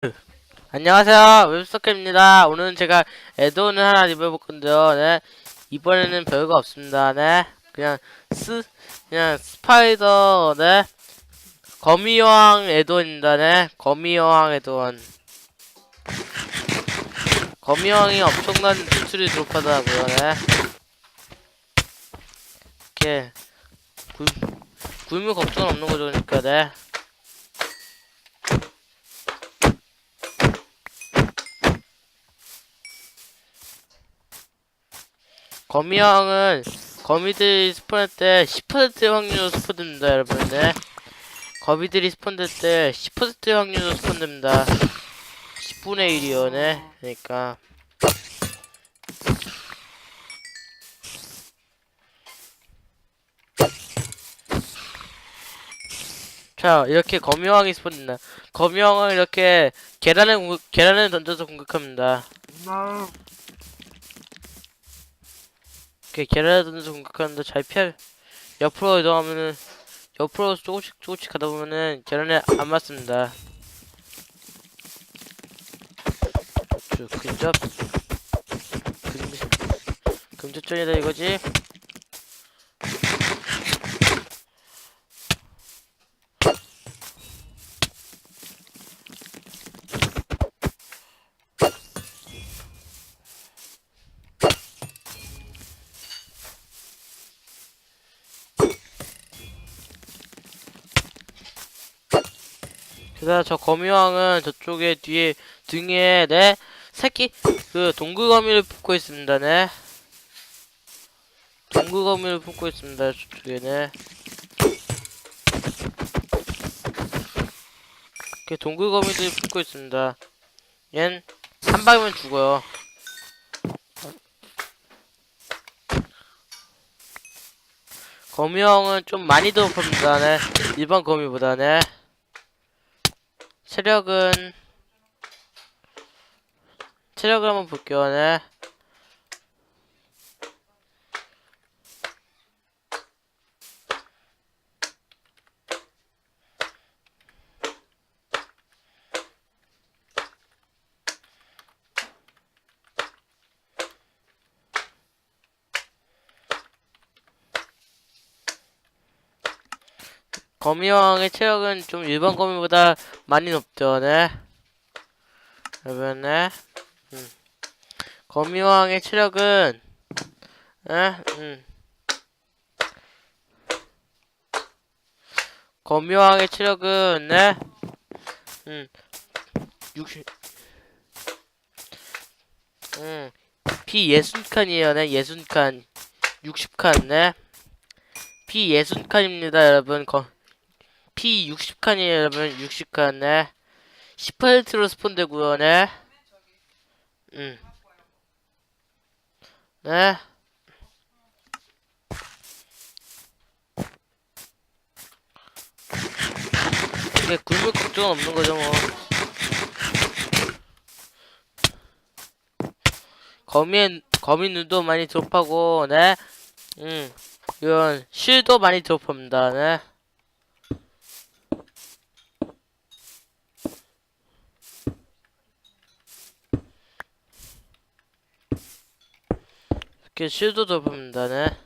안녕하세요. 웹스토커입니다. 오늘은 제가 에드온을 하나 리뷰해볼 건데요. 네. 이번에는 별거 없습니다. 네. 그냥 스 그냥 스파이더 네. 거미여왕 에드온입니다. 네. 거미여왕 에드온 거미여왕이 엄청난 수출이 드롭하더라고요. 네. 이렇게 굴, 굴물 걱정 없는 거죠. 그러니까 네 거미형은 거미들이 스폰할 때 10% 확률로 스폰됩니다 여러분 네 거미들이 스폰될 때 10% 확률로 스폰됩니다. 10분의 1이요 네. 그러니까. 자 이렇게 거미왕이 스폰된다. 거미왕은 이렇게 계란을 계란을 던져서 공격합니다 이렇게 계란을 던져서 공격하는데 잘 피할 옆으로 이동하면은 옆으로 조금씩 조금씩 가다 보면은 계란에 안 맞습니다. 쭉 근접 근접 근접전이다 이거지 그래서 저 거미왕은 저쪽에 뒤에 등에 네 새끼? 그 동굴거미를 품고 있습니다 네. 동굴거미를 품고 있습니다 저쪽에는 이렇게 동굴거미들이 품고 있습니다. 얜 한 방이면 죽어요. 거미왕은 좀 많이 더 봅니다 네. 일반 거미보다 네 체력은 체력을 한번 볼게요. 네 거미왕의 체력은 좀 일반 거미보다 많이 높죠, 네. 그러면, 네. 음. 거미왕의 체력은, 네, 음. 거미왕의 체력은, 네. 음. 60, 음. 피 60칸이에요, 네. 60칸. 60칸, 네. 피 60칸입니다, 여러분. 거, P 60칸이에요 여러분 60칸 네 18%로 스폰되고요. 네. 음. 네. 이게 굴물 걱정은 없는 거죠 뭐. 거미 거미 눈도 많이 드롭하고 네 음. 이런 실도 많이 드롭합니다. 네 이렇게 실도 덮습니다, 네.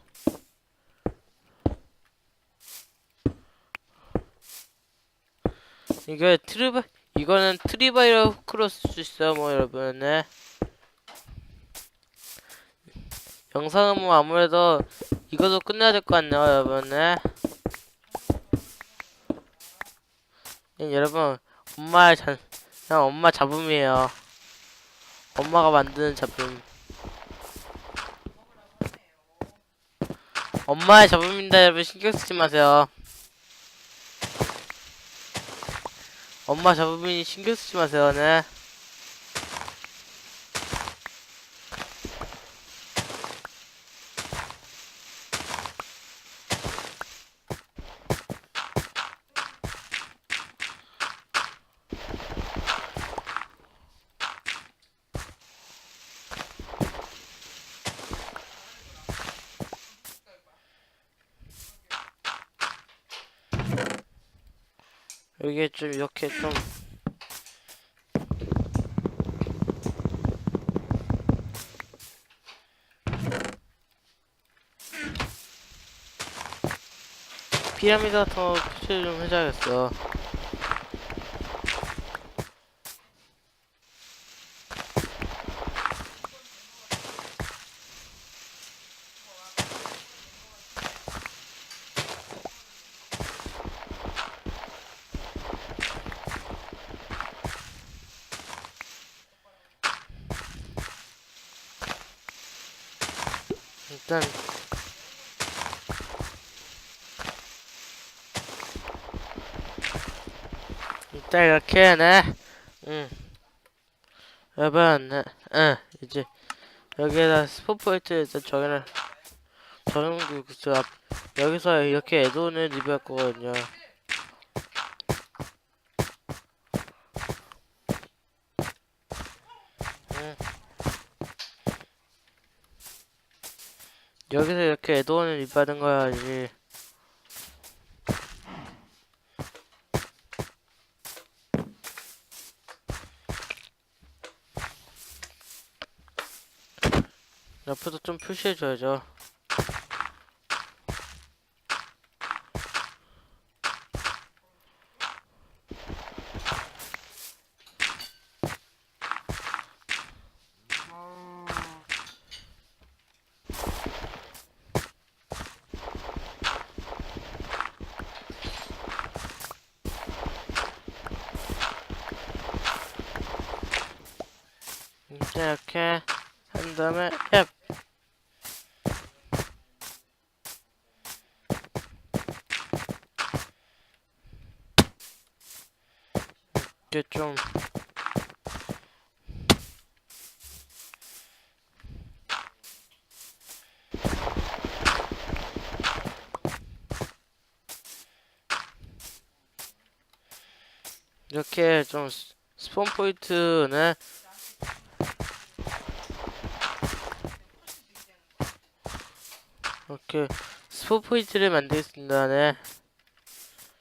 이거 트리바, 이거는 트리바이러 후크로 쓸 수 있어요, 뭐, 여러분, 네. 영상은 뭐, 아무래도 이것도 끝내야 될 것 같네요, 여러분, 네. 네, 여러분, 엄마의 잔, 그냥 엄마 잡음이에요. 엄마가 만드는 잡음. 엄마의 잡음입니다 여러분 신경 쓰지 마세요. 엄마 잡음이니 신경 쓰지 마세요 네 여기에 좀 이렇게 좀 피라미드 같은 거 표시 좀 해줘야겠어. 일단 일단 이렇게 네, 응, 여러분, 네, 응, 이제 여기에다 스포포인트 일단 정해를 정해놓고 있어. 여기서 이렇게 에드온을 리뷰할 거거든요. 여기서 이렇게 에드온을 리뷰하는 거야지. 옆에도 좀 표시해줘야죠. 이렇게 한 다음에 앱 이제 좀 이렇게 좀 스- 스폰 포인트는 이렇게 스폰 포인트를 만들겠습니다. 네.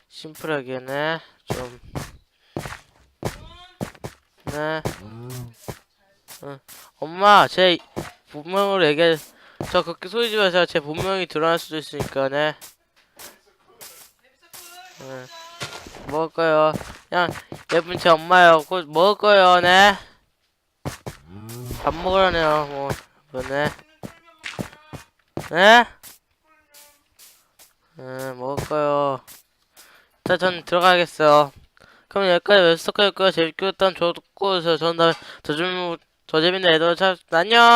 심플하게 네. 좀 네. 응. 엄마, 제 본명으로 얘기해. 저 그렇게 소리 지르서제 본명이 드러날 수도 있으니까, 네. 네. 먹을 거요. 그냥, 예쁜 제 엄마요. 곧 먹을 거요, 네. 밥 먹으라네요, 뭐, 뭐, 네. 네? 네, 먹을 거요. 자, 전 들어가겠어요. 그럼 여기까지 웹스토크였고요. 재밌게 봤던 저도 고, 저, 전 다음에 더 재밌는 애들 찾, 안녕!